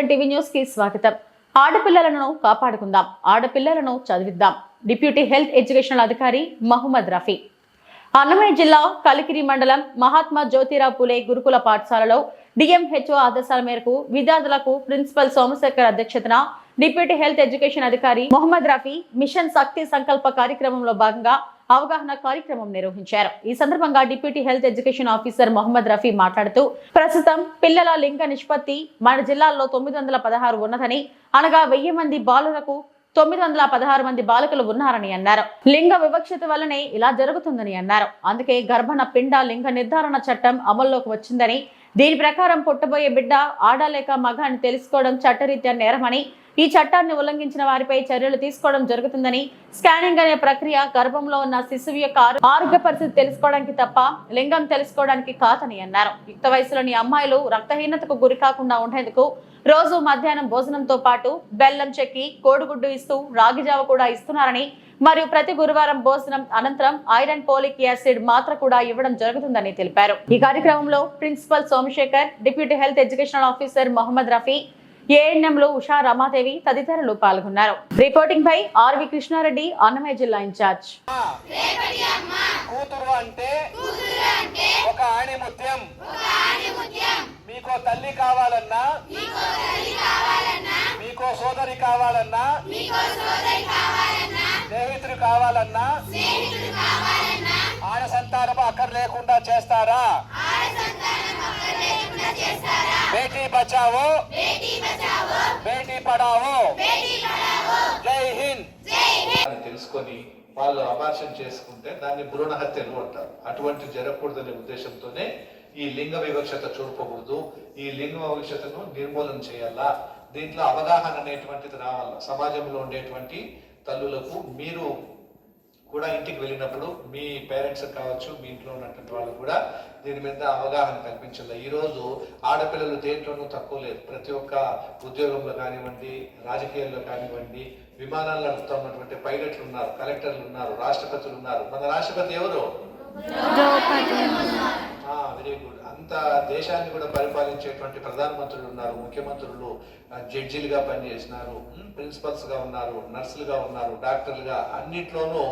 Seven TV న్యూస్కి స్వాగతం. ఆడపిల్లలను కాపాడుకుందాం ఆడపిల్లలను చదివిద్దాం డిప్యూటీ హెల్త్ ఎడ్యుకేషనల్ అధికారి మహమ్మద్ రఫీ. అన్నమయ్య జిల్లా కలికిరి మండలం మహాత్మా జ్యోతిరావు పులే గురుకుల పాఠశాలలో డిఎంహెచ్ఓ ఆదేశాల మేరకు విద్యార్థులకు ప్రిన్సిపల్ సోమశేఖర్ అధ్యక్షతన డిప్యూటీ హెల్త్ ఎడ్యుకేషన్ అధికారి మొహమ్మద్ రఫీ మిషన్ శక్తి సంకల్ప కార్యక్రమంలో భాగంగా అవగాహన కార్యక్రమం నిర్వహించారు. ఈ సందర్భంగా deputy health education officer Mohammed Rafi మాట్లాడుతూ ప్రస్తుతం పిల్లల లింగ నిష్పత్తి మన జిల్లాలో తొమ్మిది వందల పదహారు ఉన్నదని అనగా వెయ్యి మంది బాలులకు తొమ్మిది వందల పదహారు మంది బాలికలు ఉన్నారని అన్నారు. లింగ వివక్షత వల్లనే ఇలా జరుగుతుందని అన్నారు. అందుకే గర్భణ పిండ లింగ నిర్ధారణ చట్టం అమల్లోకి వచ్చిందని దీని ప్రకారం పుట్టబోయే బిడ్డ ఆడ లేక మగ అని తెలుసుకోవడం చట్టరీత్యా నేరమని ఈ చట్టాన్ని ఉల్లంఘించిన వారిపై చర్యలు తీసుకోవడం జరుగుతుందని స్కానింగ్ అనే ప్రక్రియ గర్భంలో ఉన్న శిశువు యొక్క ఆరోగ్య పరిస్థితి తెలుసుకోవడానికి తప్ప లింగం తెలుసుకోవడానికి కాదని అన్నారు. యుక్త వయసులోని అమ్మాయిలు రక్తహీనతకు గురి కాకుండా ఉండేందుకు రోజు మధ్యాహ్నం భోజనంతో పాటు బెల్లం చెక్కి కోడిగుడ్డు ఇస్తూ రాగిజావ కూడా ఇస్తున్నారని మరియు ప్రతి గురువారం భోజనం అనంతరం ఐరన్ పోలిక్ యాసిడ్ మాత్ర కూడా ఇవ్వడం జరుగుతుందని తెలిపారు. ఈ కార్యక్రమంలో principal Somashekar deputy health educational officer Mohammed Rafi ఏఎన్ఎంలో Usha Ramadevi తదితరులు పాల్గొన్నారు. Reporting by R V Krishnareddy Annamayya జిల్లా ఇన్ఛార్జ్. కూతురు అంటే ఒక ఆణిముత్యం మీకో తల్లి కావాలన్నా మీకో సోదరి కావాలన్నా కావాలన్నా ఆడ సంతానము అక్కర్ లేకుండా చేస్తారా? బేటీ బచావో? బేటీ పడావో? జై హింద్. అని తెలుసుకొని వాళ్ళు అపార్షన్ చేసుకుంటే దాన్ని భ్రూణ హత్యలు అంటారు. అటువంటి జరగకూడదనే ఉద్దేశంతోనే ఈ లింగ వివక్షత చూపకూడదు ఈ లింగ వివక్షతను నిర్మూలన చేయాలా? దీంట్లో అవగాహన అనేటువంటిది రావాలా? సమాజంలో ఉండేటువంటి తల్లులకు మీరు కూడా ఇంటికి వెళ్ళినప్పుడు మీ పేరెంట్స్ కావచ్చు మీ ఇంట్లో ఉన్నటువంటి వాళ్ళు కూడా దీని మీద అవగాహన కల్పించాలి. ఈరోజు ఆడపిల్లలు దేంట్లోనూ తక్కువ లేదు. ప్రతి ఒక్క ఉద్యోగంలో కానివ్వండి రాజకీయాల్లో కానివ్వండి విమానాల్లో నడుపుతున్నటువంటి పైలట్లు ఉన్నారు కలెక్టర్లు ఉన్నారు రాష్ట్రపతులు ఉన్నారు. మన రాష్ట్రపతి ఎవరు? దేశాన్ని కూడా పరిపాలించేటువంటి ప్రధానమంత్రులు ఉన్నారు ముఖ్యమంత్రులు జడ్జీలుగా పనిచేసినారు ప్రిన్సిపల్స్గా ఉన్నారు నర్సులుగా ఉన్నారు డాక్టర్లుగా అన్నిట్లోనూ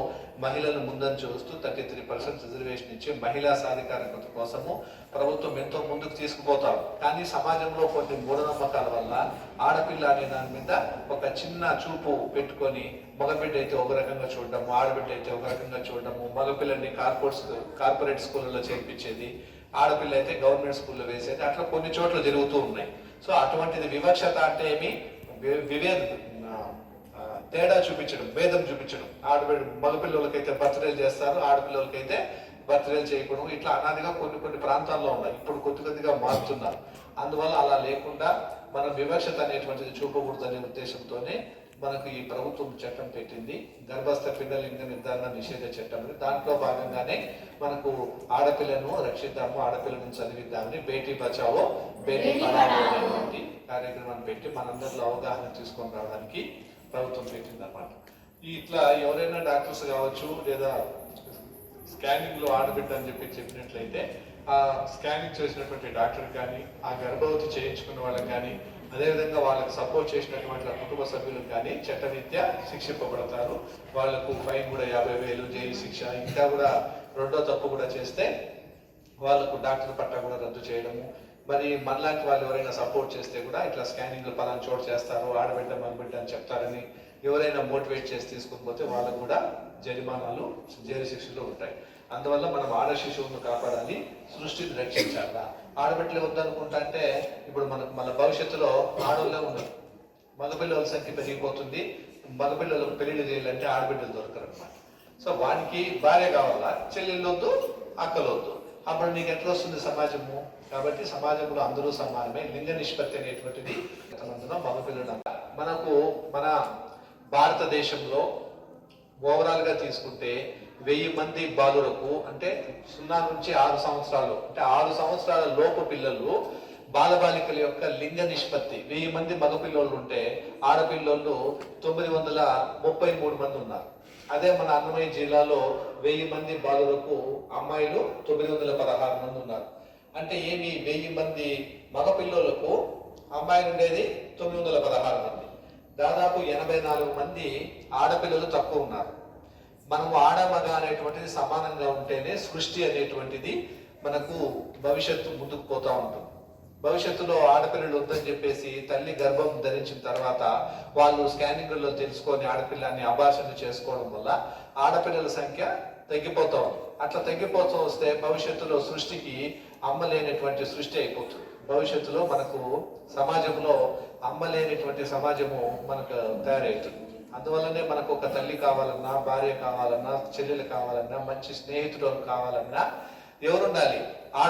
మహిళలు ముందని చూస్తూ థర్టీ త్రీ పర్సెంట్ రిజర్వేషన్ ఇచ్చి మహిళా సాధికారికత కోసము ప్రభుత్వం ఎంతో ముందుకు తీసుకుపోతారు. కానీ సమాజంలో కొన్ని మూఢనమ్మకాల వల్ల ఆడపిల్ల అనే దాని మీద ఒక చిన్న చూపు పెట్టుకొని మగబిడ్డ అయితే ఒక రకంగా చూడడము ఆడబిడ్డ అయితే ఒక రకంగా చూడడము మగపిల్లని కార్పొరేట్ కార్పొరేట్ స్కూళ్ళలో చేర్పించేది ఆడపిల్ల అయితే గవర్నమెంట్ స్కూల్లో వేసేది. అట్లా కొన్ని చోట్ల జరుగుతూ ఉన్నాయి. సో అటువంటిది వివక్షత అంటే ఏమి? వివేద తేడా చూపించడం భేదం చూపించడం. ఆడపిల్ల మగపిల్లలకైతే బర్త్డేలు చేస్తారు. ఆడపిల్లలకైతే బర్త్డేలు చేయకూడదు. ఇట్లా అనాదిగా కొన్ని కొన్ని ప్రాంతాల్లో ఉన్నాయి. ఇప్పుడు కొద్ది కొద్దిగా మారుతున్నారు. అందువల్ల అలా లేకుండా మనం వివక్షత అనేటువంటిది చూపకూడదు అనే ఉద్దేశంతోనే మనకు ఈ ప్రభుత్వం చట్టం పెట్టింది. గర్భస్థ పిండ లింగ నిర్ధారణ నిషేధ చట్టం. దాంట్లో భాగంగానే మనకు ఆడపిల్లను రక్షిద్దాము ఆడపిల్లను చదివిద్దామని బేటీ బచావో బేటీ పడావో అనేటువంటి కార్యక్రమాన్ని పెట్టి మనందరిలో అవగాహన తీసుకొని రావడానికి ప్రభుత్వం పెట్టింది అన్నమాట ఇట్లా ఎవరైనా డాక్టర్స్ కావచ్చు లేదా స్కానింగ్లో ఆడబిడ్డ అని చెప్పి చెప్పినట్లయితే ఆ స్కానింగ్ చేసినటువంటి డాక్టర్ కానీ ఆ గర్భవతి చేయించుకున్న వాళ్ళకి కానీ అదేవిధంగా వాళ్ళకి సపోర్ట్ చేసినటువంటి కుటుంబ సభ్యులకు కానీ చట్టరీత్యా శిక్షింపబడతారు. వాళ్ళకు ఫైన్ కూడా యాభై వేలు జైలు శిక్ష ఇంకా కూడా రెండో తప్పు కూడా చేస్తే వాళ్ళకు డాక్టర్ పట్టా కూడా రద్దు చేయడము. మరి మనలాంటి వాళ్ళు ఎవరైనా సపోర్ట్ చేస్తే కూడా ఇట్లా స్కానింగ్లు పలానా చోటు చేస్తారు ఆడబిడ్డ మగబిడ్డ అని చెప్తారని ఎవరైనా మోటివేట్ చేసి తీసుకుని పోతే వాళ్ళకు కూడా జరిమానాలు జైలు శిక్షలు ఉంటాయి. అందువల్ల మనం ఆడ శిశువును కాపాడాలి సృష్టిని రక్షించాలా? ఆడబిడ్డలు వద్దనుకుంటా అంటే ఇప్పుడు మనకు మన భవిష్యత్తులో ఆడోళ్ళే ఉన్నారు మగపిల్లల సంఖ్య పెరిగిపోతుంది. మగపిల్లలకు పెళ్ళి చేయాలంటే ఆడబిడ్డలు దొరకరు అనమాట సో వానికి భార్య కావాలా? చెల్లెళ్ళు వద్దు అక్కలు వద్దు అప్పుడు నీకు ఎట్లా వస్తుంది సమాజము? కాబట్టి సమాజంలో అందరూ సమానమే. లింగ నిష్పత్తి అనేటువంటిది ఎంతమందిలో మగపిల్లలు మనకు మన భారతదేశంలో ఓవరాల్గా తీసుకుంటే వెయ్యి మంది బాలులకు అంటే సున్నా నుంచి ఆరు సంవత్సరాలు అంటే ఆరు సంవత్సరాల లోపు పిల్లలు బాలబాలికల యొక్క లింగ నిష్పత్తి. వెయ్యి మంది మగపిల్లోళ్ళు ఉంటే ఆడపిల్లోళ్ళు తొమ్మిది వందల ముప్పై మూడు మంది ఉన్నారు. అదే మన అన్నమయ్య జిల్లాలో వెయ్యి మంది బాలులకు అమ్మాయిలు తొమ్మిది వందల పదహారు మంది ఉన్నారు. అంటే ఏమి? వెయ్యి మంది మగపిల్లలకు అమ్మాయిలు ఉండేది తొమ్మిది వందల పదహారు మంది. దాదాపు ఎనభై నాలుగు మంది ఆడపిల్లలు తక్కువ ఉన్నారు. మనము ఆడమగ అనేటువంటిది సమానంగా ఉంటేనే సృష్టి అనేటువంటిది మనకు భవిష్యత్తు ముందుకు పోతూ ఉంటుంది. భవిష్యత్తులో ఆడపిల్లలు వద్దని చెప్పేసి తల్లి గర్భం ధరించిన తర్వాత వాళ్ళు స్కానింగ్లో తెలుసుకొని ఆడపిల్లని అభాషణ చేసుకోవడం వల్ల ఆడపిల్లల సంఖ్య తగ్గిపోతాం ఉంది. అట్లా తగ్గిపోతూ వస్తే భవిష్యత్తులో సృష్టికి అమ్మలేనటువంటి సృష్టి అయిపోతుంది. భవిష్యత్తులో మనకు సమాజంలో నమ్మలేనిటువంటి సమాజము మనకు తయారవుతుంది అందువల్లనే మనకు ఒక తల్లి కావాలన్నా భార్య కావాలన్నా చెల్లెలు కావాలన్నా మంచి స్నేహితుడు కావాలన్నా ఎవరుండాలి?